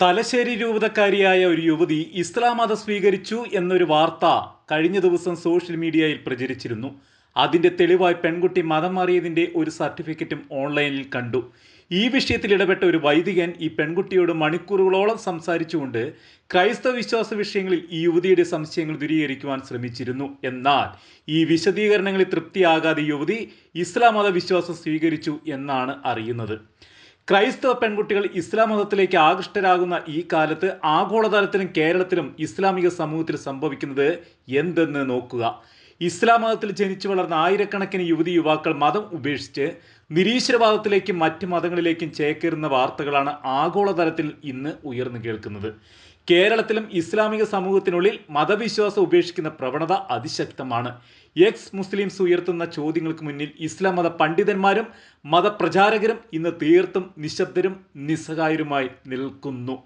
തലശ്ശേരി രൂപതക്കാരിയായ ഒരു യുവതി ഇസ്ലാം മതം സ്വീകരിച്ചു എന്നൊരു വാർത്ത കഴിഞ്ഞ ദിവസം സോഷ്യൽ മീഡിയയിൽ പ്രചരിച്ചിരുന്നു. അതിന്റെ തെളിവായി പെൺകുട്ടി മതം മാറിയതിന്റെ ഒരു സർട്ടിഫിക്കറ്റും ഓൺലൈനിൽ കണ്ടു. ഈ വിഷയത്തിൽ ഇടപെട്ട ഒരു വൈദികൻ ഈ പെൺകുട്ടിയോട് മണിക്കൂറുകളോളം സംസാരിച്ചുകൊണ്ട് ക്രൈസ്തവ വിശ്വാസ വിഷയങ്ങളിൽ ഈ യുവതിയുടെ സംശയങ്ങൾ ദൂരീകരിക്കുവാൻ ശ്രമിച്ചിരുന്നു. എന്നാൽ ഈ വിശദീകരണങ്ങളിൽ തൃപ്തിയാകാതെ യുവതി ഇസ്ലാം മത വിശ്വാസം സ്വീകരിച്ചു എന്നാണ് അറിയുന്നത്. ക്രൈസ്തവ പെൺകുട്ടികൾ ഇസ്ലാം മതത്തിലേക്ക് ആകൃഷ്ടരാകുന്ന ഈ കാലത്ത് ആഗോളതലത്തിലും കേരളത്തിലും ഇസ്ലാമിക സമൂഹത്തിൽ സംഭവിക്കുന്നത് എന്തെന്ന് നോക്കുക. ഇസ്ലാം മതത്തിൽ ജനിച്ചു വളർന്ന ആയിരക്കണക്കിന് യുവതി യുവാക്കൾ മതം ഉപേക്ഷിച്ച് നിരീശ്വരവാദത്തിലേക്കും മറ്റ് മതങ്ങളിലേക്കും ചേക്കേറുന്ന വാർത്തകളാണ് ആഗോളതലത്തിൽ ഇന്ന് ഉയർന്നു കേൾക്കുന്നത്. കേരളത്തിലും ഇസ്ലാമിക സമൂഹത്തിനുള്ളിൽ മതവിശ്വാസം ഉപേക്ഷിക്കുന്ന പ്രവണത അതിശക്തമാണ്. എക്സ് മുസ്ലിംസ് ഉയർത്തുന്ന ചോദ്യങ്ങൾക്ക് മുന്നിൽ ഇസ്ലാം മത പണ്ഡിതന്മാരും മതപ്രചാരകരും ഇന്ന് തീർത്തും നിശബ്ദരും നിസ്സഹായരുമായി നിൽക്കുന്നു.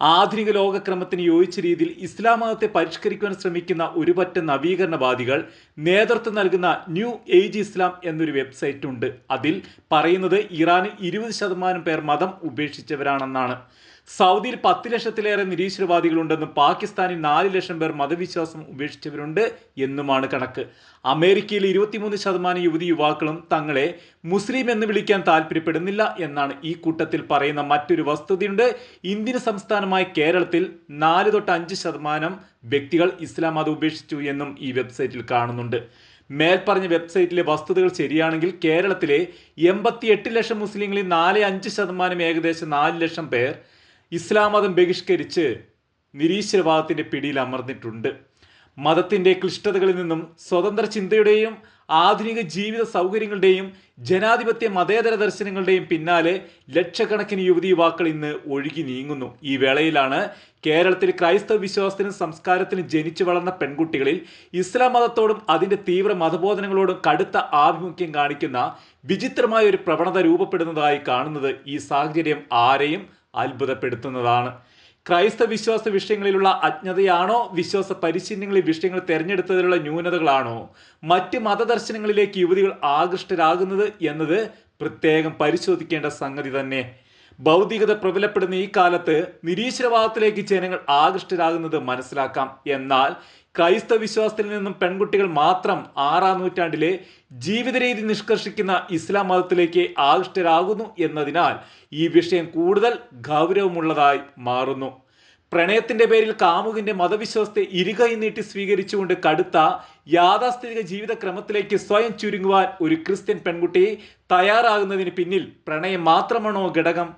ആധുനിക ലോകക്രമത്തിന് യോജിച്ച രീതിയിൽ ഇസ്ലാം മതത്തെ പരിഷ്കരിക്കുവാൻ ശ്രമിക്കുന്ന ഒരുപറ്റ നവീകരണവാദികൾ നേതൃത്വം നൽകുന്ന ന്യൂ ഏജ് ഇസ്ലാം എന്നൊരു വെബ്സൈറ്റ് ഉണ്ട്. അതിൽ പറയുന്നത് ഇറാനിൽ ഇരുപത് ശതമാനം പേർ മതം ഉപേക്ഷിച്ചവരാണെന്നാണ്. സൗദിയിൽ പത്ത് ലക്ഷത്തിലേറെ നിരീശ്വരവാദികളുണ്ടെന്നും പാകിസ്ഥാനിൽ നാല് ലക്ഷം പേർ മതവിശ്വാസം ഉപേക്ഷിച്ചവരുണ്ട് എന്നുമാണ് കണക്ക്. അമേരിക്കയിൽ ഇരുപത്തിമൂന്ന് ശതമാനം യുവതി യുവാക്കളും തങ്ങളെ മുസ്ലിം എന്ന് വിളിക്കാൻ താല്പര്യപ്പെടുന്നില്ല എന്നാണ് ഈ കൂട്ടത്തിൽ പറയുന്ന മറ്റൊരു വസ്തുതയുണ്ട്. ഇന്ത്യൻ സംസ്ഥാനമായ കേരളത്തിൽ നാല് തൊട്ട് അഞ്ച് ശതമാനം വ്യക്തികൾ ഇസ്ലാം മതം ഉപേക്ഷിച്ചു എന്നും ഈ വെബ്സൈറ്റിൽ കാണുന്നുണ്ട്. മേൽപ്പറഞ്ഞ വെബ്സൈറ്റിലെ വസ്തുതകൾ ശരിയാണെങ്കിൽ കേരളത്തിലെ എൺപത്തിയെട്ട് ലക്ഷം മുസ്ലിങ്ങളിൽ നാല് അഞ്ച് ശതമാനം ഏകദേശം നാല് ലക്ഷം പേർ ഇസ്ലാം മതം ബഹിഷ്കരിച്ച് നിരീശ്വരവാദത്തിന്റെ പിടിയിൽ അമർന്നിട്ടുണ്ട്. മതത്തിന്റെ ക്ലിഷ്ടതകളിൽ നിന്നും സ്വതന്ത്ര ചിന്തയുടെയും ആധുനിക ജീവിത സൗകര്യങ്ങളുടെയും ജനാധിപത്യ മതേതര ദർശനങ്ങളുടെയും പിന്നാലെ ലക്ഷക്കണക്കിന് യുവതി യുവാക്കൾ ഇന്ന് ഒഴുകി നീങ്ങുന്നു. ഈ വേളയിലാണ് കേരളത്തിൽ ക്രൈസ്തവ വിശ്വാസത്തിനും സംസ്കാരത്തിനും ജനിച്ചു വളർന്ന പെൺകുട്ടികളിൽ ഇസ്ലാം മതത്തോടും അതിന്റെ തീവ്ര മതബോധനങ്ങളോടും കടുത്ത ആഭിമുഖ്യം കാണിക്കുന്ന വിചിത്രമായ ഒരു പ്രവണത രൂപപ്പെടുന്നതായി കാണുന്നത് ഈ സാഹചര്യം ആരെയും അത്ഭുതപ്പെടുത്തുന്നതാണ്. ക്രൈസ്തവ വിശ്വാസ വിഷയങ്ങളിലുള്ള അജ്ഞതയാണോ? വിശ്വാസ പരിശീലനങ്ങളിൽ വിഷയങ്ങൾ തിരഞ്ഞെടുത്തതിലുള്ള ന്യൂനതകളാണോ? മറ്റ് മതദർശനങ്ങളിലേക്ക് യുവതികൾ ആകൃഷ്ടരാകുന്നത് എന്നത് പ്രത്യേകം പരിശോധിക്കേണ്ട സംഗതി തന്നെ. ഭൗതികത പ്രബലപ്പെടുന്ന ഈ കാലത്ത് നിരീശ്വരവാദത്തിലേക്ക് ജനങ്ങൾ ആകൃഷ്ടരാകുന്നത് മനസ്സിലാക്കാം. എന്നാൽ ക്രൈസ്തവ വിശ്വാസത്തിൽ നിന്നും പെൺകുട്ടികൾ മാത്രം ആറാം നൂറ്റാണ്ടിലെ ജീവിതരീതി നിഷ്കർഷിക്കുന്ന ഇസ്ലാം മതത്തിലേക്ക് ആകൃഷ്ടരാകുന്നു എന്നതിനാൽ ഈ വിഷയം കൂടുതൽ ഗൗരവമുള്ളതായി മാറുന്നു. പ്രണയത്തിന്റെ പേരിൽ കാമുകിന്റെ മതവിശ്വാസത്തെ ഇരുകൈ നീട്ടി സ്വീകരിച്ചുകൊണ്ട് കടുത്ത യാഥാസ്ഥിതിക ജീവിതക്രമത്തിലേക്ക് സ്വയം ചുരുങ്ങുവാൻ ഒരു ക്രിസ്ത്യൻ പെൺകുട്ടി തയ്യാറാകുന്നതിന് പിന്നിൽ പ്രണയം മാത്രമാണോ ഘടകം?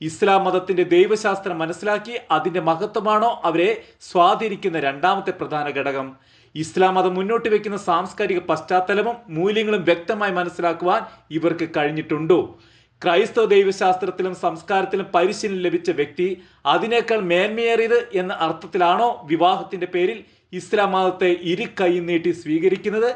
ഇസ്ലാം മതത്തിന്റെ ദൈവശാസ്ത്രം മനസ്സിലാക്കി അതിന്റെ മഹത്വമാണോ അവരെ സ്വാധീനിക്കുന്ന രണ്ടാമത്തെ പ്രധാന ഘടകം. ഇസ്ലാം മതം മുന്നോട്ട് വെക്കുന്ന സാംസ്കാരിക പശ്ചാത്തലവും മൂല്യങ്ങളും വ്യക്തമായി മനസ്സിലാക്കുവാൻ ഇവർക്ക് കഴിഞ്ഞിട്ടുണ്ടോ? ക്രൈസ്തവ ദൈവശാസ്ത്രത്തിലും സംസ്കാരത്തിലും പരിശീലനം ലഭിച്ച വ്യക്തി അതിനേക്കാൾ മേന്മയേറിയത് എന്ന അർത്ഥത്തിലാണോ വിവാഹത്തിന്റെ പേരിൽ ഇസ്ലാം മതത്തെ ഇരു കൈ നീട്ടി സ്വീകരിക്കുന്നത്?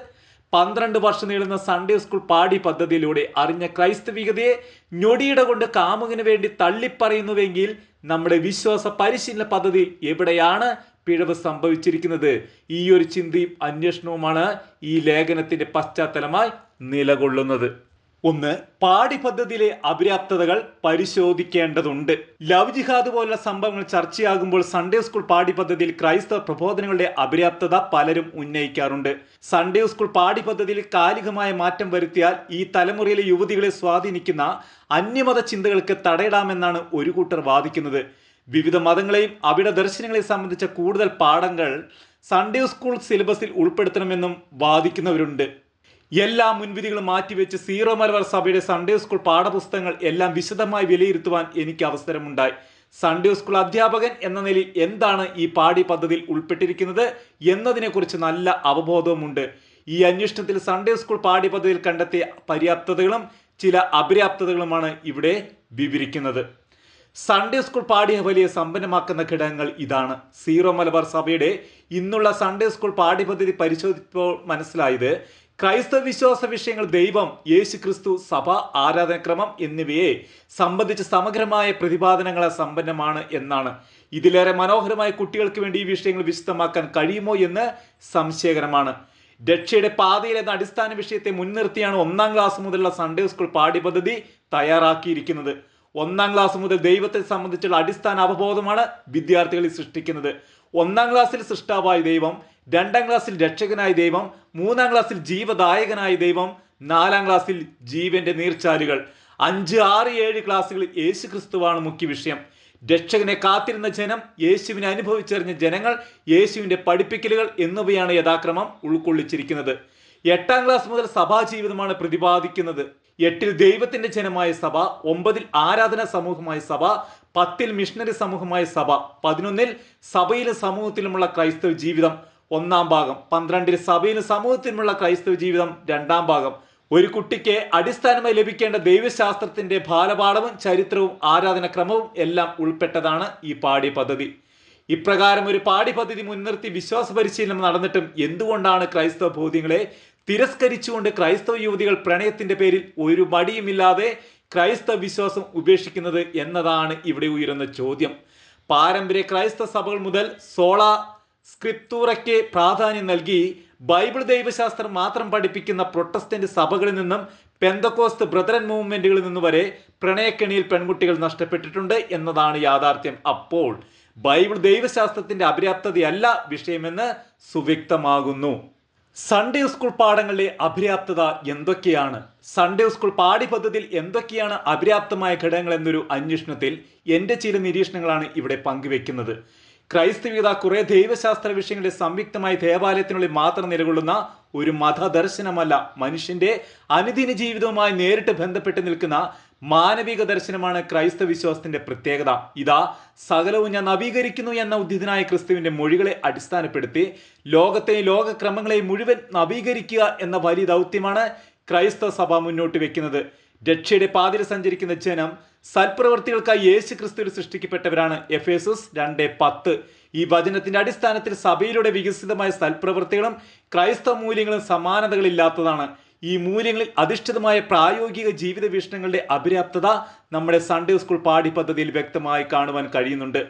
പന്ത്രണ്ട് വർഷം നീളുന്ന സൺഡേ സ്കൂൾ പാടി പദ്ധതിയിലൂടെ അറിഞ്ഞ ക്രൈസ്തവികതയെ ഞൊടിയിട കൊണ്ട് കാമുകിന് വേണ്ടി തള്ളിപ്പറയുന്നുവെങ്കിൽ നമ്മുടെ വിശ്വാസ പരിശീലന പദ്ധതി എവിടെയാണ് പിഴവ് സംഭവിച്ചിരിക്കുന്നത്? ഈ ഒരു ചിന്തയും അന്വേഷണവുമാണ് ഈ ലേഖനത്തിന്റെ പശ്ചാത്തലമായി നിലകൊള്ളുന്നത്. ഒന്ന് പാഠ്യപദ്ധതിയിലെ അപര്യാപ്തതകൾ പരിശോധിക്കേണ്ടതുണ്ട്. ലവ് ജിഹാദ് പോലുള്ള സംഭവങ്ങൾ ചർച്ചയാകുമ്പോൾ സൺഡേ സ്കൂൾ പാഠ്യപദ്ധതിയിൽ ക്രൈസ്തവ പ്രബോധനങ്ങളുടെ അപര്യാപ്തത പലരും ഉന്നയിക്കാറുണ്ട്. സൺഡേ സ്കൂൾ പാഠ്യപദ്ധതിയിൽ കാലികമായ മാറ്റം വരുത്തിയാൽ ഈ തലമുറയിലെ യുവതികളെ സ്വാധീനിക്കുന്ന അന്യമത ചിന്തകൾക്ക് തടയിടാമെന്നാണ് ഒരു കൂട്ടർ വാദിക്കുന്നത്. വിവിധ മതങ്ങളെയും അവിടെ ദർശനങ്ങളെയും സംബന്ധിച്ച കൂടുതൽ പാഠങ്ങൾ സൺഡേ സ്കൂൾ സിലബസിൽ ഉൾപ്പെടുത്തണമെന്നും വാദിക്കുന്നവരുണ്ട്. എല്ലാ മുൻവിധികളും മാറ്റിവെച്ച് സീറോ മലബാർ സഭയുടെ സൺഡേ സ്കൂൾ പാഠപുസ്തകങ്ങൾ എല്ലാം വിശദമായി വിലയിരുത്തുവാൻ എനിക്ക് അവസരമുണ്ടായി. സൺഡേ സ്കൂൾ അധ്യാപകൻ എന്ന നിലയിൽ എന്താണ് ഈ പാഠ്യ പദ്ധതിയിൽ ഉൾപ്പെട്ടിരിക്കുന്നത് എന്നതിനെക്കുറിച്ച് നല്ല അവബോധവുമുണ്ട്. ഈ അന്വേഷണത്തിൽ സൺഡേ സ്കൂൾ പാഠ്യപദ്ധതിയിൽ കണ്ടെത്തിയ പര്യാപ്തതകളും ചില അപര്യാപ്തതകളുമാണ് ഇവിടെ വിവരിക്കുന്നത്. സൺഡേ സ്കൂൾ പാഠ്യപലിയെ സമ്പന്നമാക്കുന്ന ഘടകങ്ങൾ ഇതാണ്. സീറോ മലബാർ സഭയുടെ ഇന്നുള്ള സൺഡേ സ്കൂൾ പാഠ്യപദ്ധതി പരിശോധിച്ചപ്പോൾ മനസ്സിലായത് ക്രൈസ്തവ വിശ്വാസ വിഷയങ്ങൾ ദൈവം യേശു ക്രിസ്തു സഭ ആരാധനക്രമം എന്നിവയെ സംബന്ധിച്ച് സമഗ്രമായ പ്രതിപാദനങ്ങളെ സമ്പന്നമാണ് എന്നാണ്. ഇതിലേറെ മനോഹരമായ കുട്ടികൾക്ക് വേണ്ടി ഈ വിഷയങ്ങൾ വിശദമാക്കാൻ കഴിയുമോ എന്ന് സംശയകരമാണ്. രക്ഷയുടെ പാതയിൽ എന്ന അടിസ്ഥാന വിഷയത്തെ മുൻനിർത്തിയാണ് ഒന്നാം ക്ലാസ് മുതലുള്ള സൺഡേ സ്കൂൾ പാഠ്യപദ്ധതി തയ്യാറാക്കിയിരിക്കുന്നത്. ഒന്നാം ക്ലാസ് മുതൽ ദൈവത്തെ സംബന്ധിച്ചുള്ള അടിസ്ഥാന അവബോധമാണ് വിദ്യാർത്ഥികളിൽ സൃഷ്ടിക്കുന്നത്. ഒന്നാം ക്ലാസ്സിൽ സൃഷ്ടാവായ ദൈവം രണ്ടാം ക്ലാസ്സിൽ രക്ഷകനായ ദൈവം മൂന്നാം ക്ലാസ്സിൽ ജീവദായകനായ ദൈവം നാലാം ക്ലാസ്സിൽ ജീവന്റെ നീർച്ചാലുകൾ. അഞ്ച് ആറ് ഏഴ് ക്ലാസ്സുകളിൽ യേശു ക്രിസ്തുവാണ് മുഖ്യ വിഷയം. രക്ഷകനെ കാത്തിരുന്ന ജനം യേശുവിനെ അനുഭവിച്ചറിഞ്ഞ ജനങ്ങൾ യേശുവിന്റെ പഠിപ്പിക്കലുകൾ എന്നിവയാണ് യഥാക്രമം ഉൾക്കൊള്ളിച്ചിരിക്കുന്നത്. എട്ടാം ക്ലാസ് മുതൽ സഭാജീവിതമാണ് പ്രതിപാദിക്കുന്നത്. എട്ടിൽ ദൈവത്തിന്റെ ജനമായ സഭ ഒമ്പതിൽ ആരാധന സമൂഹമായ സഭ പത്തിൽ മിഷണറി സമൂഹമായ സഭ പതിനൊന്നിൽ സഭയിലും സമൂഹത്തിലുമുള്ള ക്രൈസ്തവ ജീവിതം. ഒന്നാം ഭാഗം. പന്ത്രണ്ടിൽ സഭയിലും സമൂഹത്തിനുമുള്ള ക്രൈസ്തവ ജീവിതം രണ്ടാം ഭാഗം. ഒരു കുട്ടിക്ക് അടിസ്ഥാനമായി ലഭിക്കേണ്ട ദൈവശാസ്ത്രത്തിന്റെ ബാലപാഠവും ചരിത്രവും ആരാധനക്രമവും എല്ലാം ഉൾപ്പെട്ടതാണ് ഈ പാഠ്യ പദ്ധതി ഇപ്രകാരം ഒരു പാഠ്യപദ്ധതി മുൻനിർത്തി വിശ്വാസ പരിശീലനം നടന്നിട്ടും എന്തുകൊണ്ടാണ് ക്രൈസ്തവ ബോധ്യങ്ങളെ തിരസ്കരിച്ചുകൊണ്ട് ക്രൈസ്തവ യുവതികൾ പ്രണയത്തിന്റെ പേരിൽ ഒരു മടിയുമില്ലാതെ ക്രൈസ്തവ വിശ്വാസം ഉപേക്ഷിക്കുന്നത് എന്നതാണ് ഇവിടെ ഉയരുന്ന ചോദ്യം. പാരമ്പര്യ ക്രൈസ്തവ സഭകൾ മുതൽ സോള സ്ക്രിപ്തൂറയ്ക്ക് പ്രാധാന്യം നൽകി ബൈബിൾ ദൈവശാസ്ത്രം മാത്രം പഠിപ്പിക്കുന്ന പ്രൊട്ടസ്റ്റന്റ് സഭകളിൽ നിന്നും പെന്തക്കോസ്ത് ബ്രദറൻ മൂവ്മെന്റുകളിൽ നിന്നും വരെ പ്രണയക്കെണിയിൽ പെൺകുട്ടികൾ നഷ്ടപ്പെട്ടിട്ടുണ്ട് എന്നതാണ് യാഥാർത്ഥ്യം. അപ്പോൾ ബൈബിൾ ദൈവശാസ്ത്രത്തിന്റെ അപര്യാപ്തതയല്ല വിഷയമെന്ന് സുവ്യക്തമാകുന്നു. സൺഡേ സ്കൂൾ പാഠങ്ങളിലെ അപര്യാപ്തത എന്തൊക്കെയാണ്? സൺഡേ സ്കൂൾ പാഠ്യപദ്ധതിയിൽ എന്തൊക്കെയാണ് അപര്യാപ്തമായ ഘടകങ്ങൾ എന്നൊരു അന്വേഷണത്തിൽ എന്റെ ചില നിരീക്ഷണങ്ങളാണ് ഇവിടെ പങ്കുവെക്കുന്നത്. ക്രൈസ്തവികത കുറെ ദൈവശാസ്ത്ര വിഷയങ്ങളുടെ സംയുക്തമായി ദേവാലയത്തിനുള്ളിൽ മാത്രം നിലകൊള്ളുന്ന ഒരു മതദർശനമല്ല. മനുഷ്യന്റെ അനുദിന ജീവിതവുമായി നേരിട്ട് ബന്ധപ്പെട്ട് നിൽക്കുന്ന മാനവിക ദർശനമാണ് ക്രൈസ്തവ വിശ്വാസത്തിന്റെ പ്രത്യേകത. ഇതാ സകലവും ഞാൻ നവീകരിക്കുന്നു എന്ന ഉദ്ധിതനായ ക്രിസ്തുവിന്റെ മൊഴികളെ അടിസ്ഥാനപ്പെടുത്തി ലോകത്തെ ലോകക്രമങ്ങളെ മുഴുവൻ നവീകരിക്കുക എന്ന വലിയ ദൗത്യമാണ് ക്രൈസ്തവ സഭ മുന്നോട്ട് വെക്കുന്നത്. രക്ഷയുടെ പാതിര സഞ്ചരിക്കുന്ന ജനം സൽപ്രവർത്തികൾക്കായി യേശു ക്രിസ്തുവിൽ സൃഷ്ടിക്കപ്പെട്ടവരാണ് എഫ് എസ് രണ്ട് പത്ത്. ഈ വചനത്തിന്റെ അടിസ്ഥാനത്തിൽ സഭയിലൂടെ വികസിതമായ സൽപ്രവർത്തികളും ക്രൈസ്തവ മൂല്യങ്ങളും സമാനതകളില്ലാത്തതാണ്. ഈ മൂല്യങ്ങളിൽ അധിഷ്ഠിതമായ പ്രായോഗിക ജീവിത വീക്ഷണങ്ങളുടെ അപര്യാപ്തത നമ്മുടെ സൺഡേ സ്കൂൾ പാഠ്യപദ്ധതിയിൽ വ്യക്തമായി കാണുവാൻ കഴിയുന്നുണ്ട്.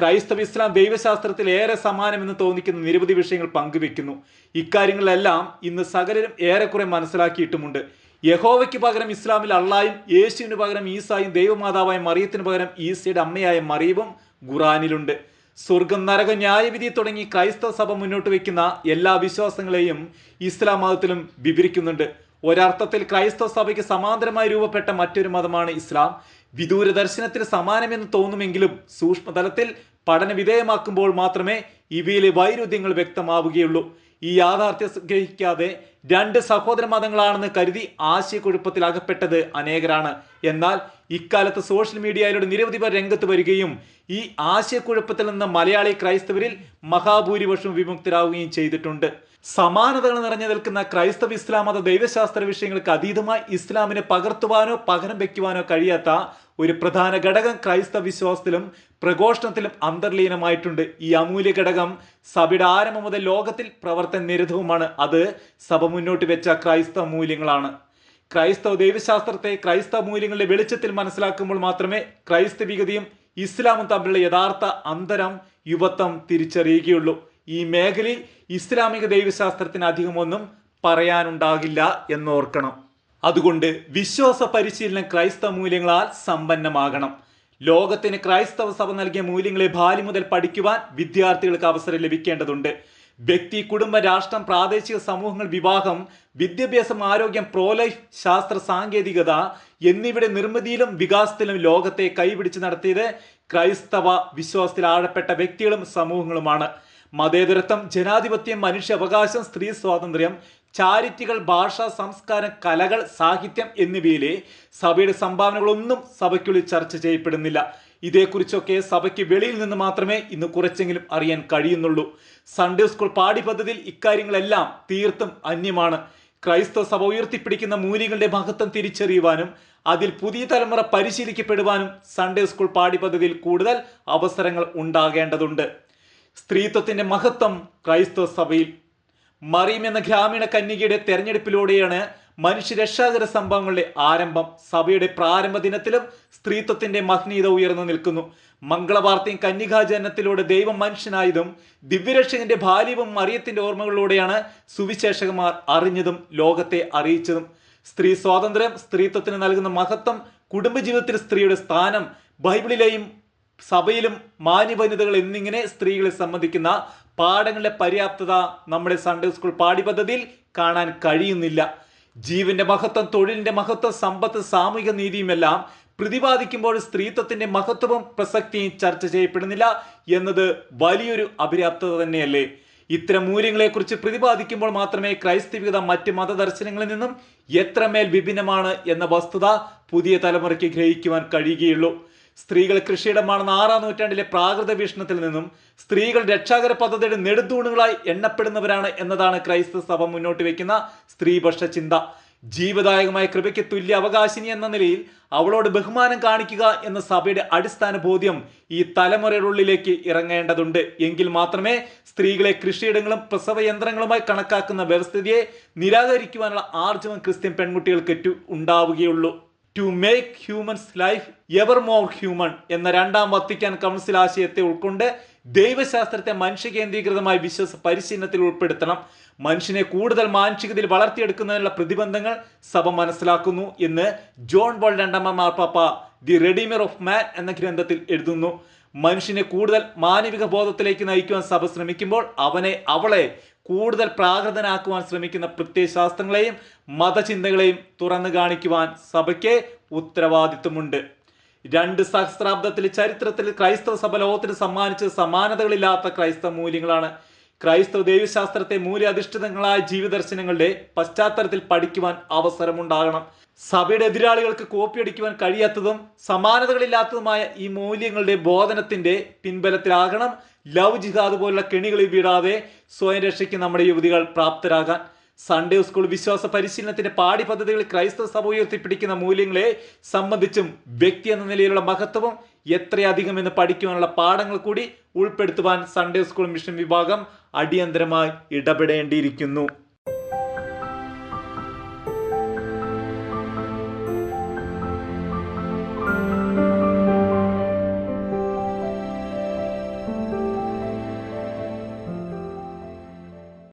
ക്രൈസ്തവ ഇസ്ലാം ദൈവശാസ്ത്രത്തിൽ ഏറെ സമാനമെന്ന് തോന്നിക്കുന്ന നിരവധി വിഷയങ്ങൾ പങ്കുവെക്കുന്നു. ഇക്കാര്യങ്ങളെല്ലാം ഇന്ന് സകലരും ഏറെക്കുറെ മനസ്സിലാക്കിയിട്ടുമുണ്ട്. യഹോവയ്ക്ക് പകരം ഇസ്ലാമിൽ അള്ളായും യേശുവിന് പകരം ഈസായും ദൈവമാതാവായ മറിയത്തിന് പകരം ഈസയുടെ അമ്മയായ മറിയവും ഖുറാനിലുണ്ട് സ്വർഗം നരക ന്യായവിധി തുടങ്ങി ക്രൈസ്തവ സഭ മുന്നോട്ട് വയ്ക്കുന്ന എല്ലാ വിശ്വാസങ്ങളെയും ഇസ്ലാം മതത്തിലും വിവരിക്കുന്നുണ്ട്. ഒരർത്ഥത്തിൽ ക്രൈസ്തവ സഭയ്ക്ക് സമാന്തരമായി രൂപപ്പെട്ട മറ്റൊരു മതമാണ് ഇസ്ലാം. വിദൂര ദർശനത്തിന് സമാനമെന്ന് തോന്നുമെങ്കിലും സൂക്ഷ്മതലത്തിൽ പഠന വിധേയമാക്കുമ്പോൾ മാത്രമേ ഇവയിലെ വൈരുദ്ധ്യങ്ങൾ വ്യക്തമാവുകയുള്ളൂ. ഈ യാഥാർത്ഥ്യം ഗ്രഹിക്കാതെ രണ്ട് സഹോദര മതങ്ങളാണെന്ന് കരുതി ആശയക്കുഴപ്പത്തിൽ അകപ്പെട്ടത് അനേകരാണ്. എന്നാൽ ഇക്കാലത്ത് സോഷ്യൽ മീഡിയയിലൂടെ നിരവധി പേർ രംഗത്ത് വരികയും ഈ ആശയക്കുഴപ്പത്തിൽ നിന്ന് മലയാളി ക്രൈസ്തവരിൽ മഹാഭൂരിപക്ഷം വിമുക്തരാകുകയും ചെയ്തിട്ടുണ്ട്. സമാനതകൾ നിറഞ്ഞു നിൽക്കുന്ന ക്രൈസ്തവ ഇസ്ലാം മത ദൈവശാസ്ത്ര വിഷയങ്ങൾക്ക് അതീതമായി ഇസ്ലാമിനെ പകർത്തുവാനോ പകരം വയ്ക്കുവാനോ കഴിയാത്ത ഒരു പ്രധാന ഘടകം ക്രൈസ്തവ വിശ്വാസത്തിലും പ്രഘോഷണത്തിലും അന്തർലീനമായിട്ടുണ്ട്. ഈ അമൂല്യ ഘടകം സഭയുടെ ആരംഭം മുതൽ ലോകത്തിൽ പ്രവർത്തന നിരതവുമാണ് അത്. സഭ മുന്നോട്ട് വെച്ച ക്രൈസ്തവ മൂല്യങ്ങളാണ്. ക്രൈസ്തവ ദൈവശാസ്ത്രത്തെ ക്രൈസ്തവ മൂല്യങ്ങളുടെ വെളിച്ചത്തിൽ മനസ്സിലാക്കുമ്പോൾ മാത്രമേ ക്രൈസ്തവികതയും ഇസ്ലാമും തമ്മിലുള്ള യഥാർത്ഥ അന്തരം യുവത്വം തിരിച്ചറിയുകയുള്ളൂ. ഈ മേഖലയിൽ ഇസ്ലാമിക ദൈവശാസ്ത്രത്തിന് അധികമൊന്നും പറയാനുണ്ടാകില്ല എന്നോർക്കണം. അതുകൊണ്ട് വിശ്വാസ പരിശീലനം ക്രൈസ്തവ മൂല്യങ്ങളാൽ സമ്പന്നമാകണം. ലോകത്തിന് ക്രൈസ്തവ സഭ നൽകിയ മൂല്യങ്ങളെ ബാലി മുതൽ പഠിക്കുവാൻ വിദ്യാർത്ഥികൾക്ക് അവസരം ലഭിക്കേണ്ടതുണ്ട്. വ്യക്തി കുടുംബ രാഷ്ട്രം പ്രാദേശിക സമൂഹങ്ങൾ വിവാഹം വിദ്യാഭ്യാസം ആരോഗ്യം പ്രോലൈഫ് ശാസ്ത്ര സാങ്കേതികത എന്നിവയുടെ നിർമ്മിതിയിലും വികാസത്തിലും ലോകത്തെ കൈപിടിച്ച് നടത്തിയത് ക്രൈസ്തവ വിശ്വാസത്തിൽ ആഴപ്പെട്ട വ്യക്തികളും സമൂഹങ്ങളുമാണ്. മതേതരത്വം ജനാധിപത്യം മനുഷ്യാവകാശം സ്ത്രീ സ്വാതന്ത്ര്യം ചാരിറ്റികൾ ഭാഷ സംസ്കാരം കലകൾ സാഹിത്യം എന്നിവയിലെ സഭയുടെ സംഭാവനകളൊന്നും സഭയ്ക്കുള്ളിൽ ചർച്ച ചെയ്യപ്പെടുന്നില്ല. ഇതേക്കുറിച്ചൊക്കെ സഭയ്ക്ക് വെളിയിൽ നിന്ന് മാത്രമേ ഇന്ന് കുറച്ചെങ്കിലും അറിയാൻ കഴിയുന്നുള്ളൂ. സൺഡേ സ്കൂൾ പാഠ്യപദ്ധതിയിൽ ഇക്കാര്യങ്ങളെല്ലാം തീർത്തും അന്യമാണ്. ക്രൈസ്തവ സഭ ഉയർത്തിപ്പിടിക്കുന്ന മൂല്യങ്ങളുടെ മഹത്വം തിരിച്ചറിയുവാനും അതിൽ പുതിയ തലമുറ പരിശീലിക്കപ്പെടുവാനും സൺഡേ സ്കൂൾ പാഠ്യപദ്ധതിയിൽ കൂടുതൽ അവസരങ്ങൾ ഉണ്ടാകേണ്ടതുണ്ട്. സ്ത്രീത്വത്തിന്റെ മഹത്വം ക്രൈസ്തവ സഭയിൽ മറിയം എന്ന ഗ്രാമീണ കന്യകയുടെ തെരഞ്ഞെടുപ്പിലൂടെയാണ് മനുഷ്യരക്ഷാകര സംഭവങ്ങളുടെ ആരംഭം. സഭയുടെ പ്രാരംഭ ദിനത്തിലും സ്ത്രീത്വത്തിന്റെ മഹനീയത ഉയർന്നു നിൽക്കുന്നു. മംഗളവാർത്തയും കന്യകാജനത്തിലൂടെ ദൈവം മനുഷ്യനായതും ദിവ്യരക്ഷകന്റെ ബാല്യവും മറിയത്തിന്റെ ഓർമ്മകളിലൂടെയാണ് സുവിശേഷകന്മാർ അറിഞ്ഞതും ലോകത്തെ അറിയിച്ചതും. സ്ത്രീ സ്വാതന്ത്ര്യം സ്ത്രീത്വത്തിന് നൽകുന്ന മഹത്വം കുടുംബജീവിതത്തിൽ സ്ത്രീയുടെ സ്ഥാനം ബൈബിളിലെയും സഭയിലും മാന്യവനിതകൾ എന്നിങ്ങനെ സ്ത്രീകളെ സംബന്ധിക്കുന്ന പാഠങ്ങളുടെ പര്യാപ്തത നമ്മുടെ സൺഡേ സ്കൂൾ പാഠ്യപദ്ധതിയിൽ കാണാൻ കഴിയുന്നില്ല. ജീവന്റെ മഹത്വം തൊഴിലിന്റെ മഹത്വം സമ്പത്ത് സാമൂഹിക നീതിയുമെല്ലാം പ്രതിപാദിക്കുമ്പോൾ സ്ത്രീത്വത്തിന്റെ മഹത്വവും പ്രസക്തിയും ചർച്ച ചെയ്യപ്പെടുന്നില്ല എന്നത് വലിയൊരു അപര്യാപ്തത തന്നെയല്ലേ? ഇത്തരം മൂല്യങ്ങളെക്കുറിച്ച് പ്രതിപാദിക്കുമ്പോൾ മാത്രമേ ക്രൈസ്തവികത മറ്റ് മതദർശനങ്ങളിൽ നിന്നും എത്രമേൽ വിഭിന്നമാണ് എന്ന വസ്തുത പുതിയ തലമുറയ്ക്ക് ഗ്രഹിക്കുവാൻ കഴിയുകയുള്ളൂ. സ്ത്രീകൾ കൃഷിയിടമാണെന്ന ആറാം നൂറ്റാണ്ടിലെ പ്രാകൃത വീക്ഷണത്തിൽ നിന്നും സ്ത്രീകൾ രക്ഷാകര പദ്ധതിയുടെ നെടുന്തൂണുകളായി എണ്ണപ്പെടുന്നവരാണ് എന്നതാണ് ക്രൈസ്തവ സഭ മുന്നോട്ട് വയ്ക്കുന്ന സ്ത്രീപക്ഷ ചിന്ത. ജീവദായകമായ കൃപയ്ക്ക് തുല്യ അവകാശിനി എന്ന നിലയിൽ അവളോട് ബഹുമാനം കാണിക്കുക എന്ന സഭയുടെ അടിസ്ഥാന ബോധ്യം ഈ തലമുറയുടെ ഉള്ളിലേക്ക് ഇറങ്ങേണ്ടതുണ്ട്. എങ്കിൽ മാത്രമേ സ്ത്രീകളെ കൃഷിയിടങ്ങളും പ്രസവ യന്ത്രങ്ങളുമായി കണക്കാക്കുന്ന വ്യവസ്ഥിതിയെ നിരാകരിക്കുവാനുള്ള ആർജവം ക്രിസ്ത്യൻ പെൺകുട്ടികൾക്ക് ഉണ്ടാവുകയുള്ളൂ. To make humans life ever more human എന്ന രണ്ടാം വത്തിക്കാൻ കൗൺസിൽ ആശയത്തെ ഉൾക്കൊണ്ട് ദൈവശാസ്ത്രത്തെ മനുഷ്യ കേന്ദ്രീകൃതമായ വിശ്വാസ പരിശീലനത്തിൽ ഉൾപ്പെടുത്തണം. മനുഷ്യനെ കൂടുതൽ മാനസികതയിൽ വളർത്തിയെടുക്കുന്നതിനുള്ള പ്രതിബന്ധങ്ങൾ സഭ മനസ്സിലാക്കുന്നു എന്ന് ജോൺ ബോൾ രണ്ടാമ മാർപ്പാപ്പ ദി റെഡിമർ ഓഫ് മാൻ എന്ന ഗ്രന്ഥത്തിൽ എഴുതുന്നു. മനുഷ്യനെ കൂടുതൽ മാനവിക ബോധത്തിലേക്ക് നയിക്കുവാൻ സഭ ശ്രമിക്കുമ്പോൾ അവനെ അവളെ കൂടുതൽ പ്രാകൃതനാക്കുവാൻ ശ്രമിക്കുന്ന പ്രത്യയശാസ്ത്രങ്ങളെയും മതചിന്തകളെയും തുറന്നു കാണിക്കുവാൻ സഭയ്ക്ക് ഉത്തരവാദിത്വമുണ്ട്. രണ്ട് സഹസ്രാബ്ദത്തിലെ ചരിത്രത്തിൽ ക്രൈസ്തവ സഭ ലോകത്തിന് സമ്മാനിച്ച സമാനതകളില്ലാത്ത ക്രൈസ്തവ മൂല്യങ്ങളാണ്. ക്രൈസ്തവ ദൈവശാസ്ത്രത്തെ മൂല്യാധിഷ്ഠിതങ്ങളായ ജീവദർശനങ്ങളുടെ പശ്ചാത്തലത്തിൽ പഠിക്കുവാൻ അവസരമുണ്ടാകണം. സഭയുടെ എതിരാളികൾക്ക് കോപ്പിയടിക്കുവാൻ കഴിയാത്തതും സമാനതകളില്ലാത്തതുമായ ഈ മൂല്യങ്ങളുടെ ബോധനത്തിന്റെ പിൻബലത്തിലാകണം. ലവ് ജിഹാദ് പോലുള്ള കെണികളിൽ വീടാതെ സ്വയം രക്ഷയ്ക്ക് നമ്മുടെ യുവതികൾ പ്രാപ്തരാകാൻ. സൺഡേ സ്കൂൾ വിശ്വാസ പരിശീലനത്തിന്റെ പാഠ്യപദ്ധതികളിൽ ക്രൈസ്തവ സഭ ഉയർത്തിപ്പിടിക്കുന്ന മൂല്യങ്ങളെ സംബന്ധിച്ചും വ്യക്തി എന്ന നിലയിലുള്ള മഹത്വവും എത്രയധികം എന്ന് പഠിക്കുവാനുള്ള പാഠങ്ങൾ കൂടി ഉൾപ്പെടുത്തുവാൻ സൺഡേ സ്കൂൾ മിഷൻ വിഭാഗം അടിയന്തരമായി ഇടപെടേണ്ടിയിരിക്കുന്നു.